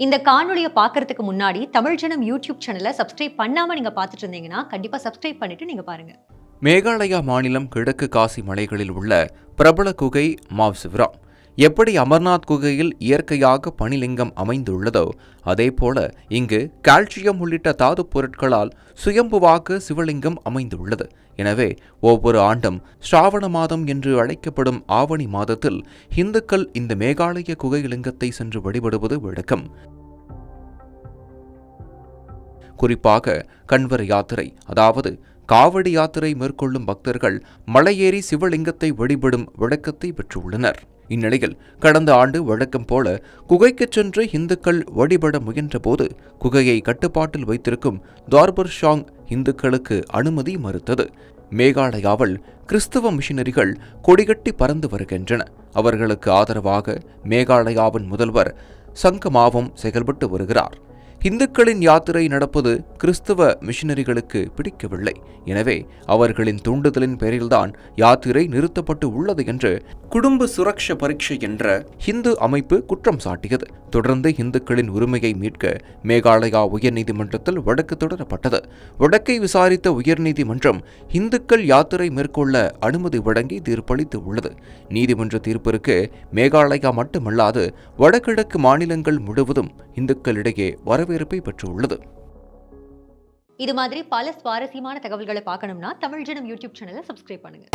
இந்த காணொலியை பார்க்கறதுக்கு முன்னாடி தமிழ் ஜனம் யூடியூப் சேனலை சப்ஸ்கிரைப் பண்ணாம நீங்க பார்த்துட்டு இருந்தீங்கன்னா கண்டிப்பா சப்ஸ்கிரைப் பண்ணிட்டு நீங்க பாருங்க. மேகாலயா மாநிலம் கிழக்கு காசி மலைகளில் உள்ள பிரபல குகை மாவ்சிவராம் எப்படி அமர்நாத் குகையில் இயற்கையாக பனிலிங்கம் அமைந்துள்ளதோ அதேபோல இங்கு கால்சியம் உள்ளிட்ட தாதுப் பொருட்களால் சுயம்புவாக சிவலிங்கம் அமைந்துள்ளது. எனவே ஒவ்வொரு ஆண்டும் ஸ்ராவண மாதம் என்று அழைக்கப்படும் ஆவணி மாதத்தில் இந்துக்கள் இந்த மேகாலய குகைலிங்கத்தை சென்று வழிபடுவது வழக்கம். குறிப்பாக கண்வர யாத்திரை அதாவது காவடி யாத்திரை மேற்கொள்ளும் பக்தர்கள் மலையேறி சிவலிங்கத்தை வழிபடும் வழக்கத்தை பெற்றுள்ளனர். இந்நிலையில் கடந்த ஆண்டு வழக்கம் போல குகைக்கு சென்று இந்துக்கள் வழிபட முயன்றபோது குகையை கட்டுப்பாட்டில் வைத்திருக்கும் தார்பர் ஷாங் இந்துக்களுக்கு அனுமதி மறுத்தது. மேகாலயாவில் கிறிஸ்தவ மிஷினரிகள் கொடிகட்டி பறந்து வருகின்றன. அவர்களுக்கு ஆதரவாக மேகாலயாவின் முதல்வர் சங்கமாவும் செயல்பட்டு வருகிறார். இந்துக்களின் யாத்திரை நடப்பது கிறிஸ்தவ மிஷினரிகளுக்கு பிடிக்கவில்லை. எனவே அவர்களின் தூண்டுதலின் பேரில்தான் யாத்திரை நிறுத்தப்பட்டு உள்ளது என்று குடும்ப சுரக்ஷ பரீட்சை என்ற இந்து அமைப்பு குற்றம் சாட்டியது. தொடர்ந்து இந்துக்களின் உரிமையை மீட்க மேகாலயா உயர்நீதிமன்றத்தில் வழக்கு தொடரப்பட்டது. வழக்கை விசாரித்த உயர்நீதிமன்றம் இந்துக்கள் யாத்திரை மேற்கொள்ள அனுமதி வழங்கி தீர்ப்பளித்து உள்ளது. நீதிமன்ற தீர்ப்பிற்கு மேகாலயா மட்டுமல்லாது வடகிழக்கு மாநிலங்கள் முழுவதும் இந்துக்களிடையே வரவேற்பை பெற்றுள்ளது. இது மாதிரி பல சுவாரஸ்யமான தகவல்களை பார்க்கணும்னா தமிழ் ஜனம் யூடியூப் சேனலை சப்ஸ்கிரைப் பண்ணுங்க.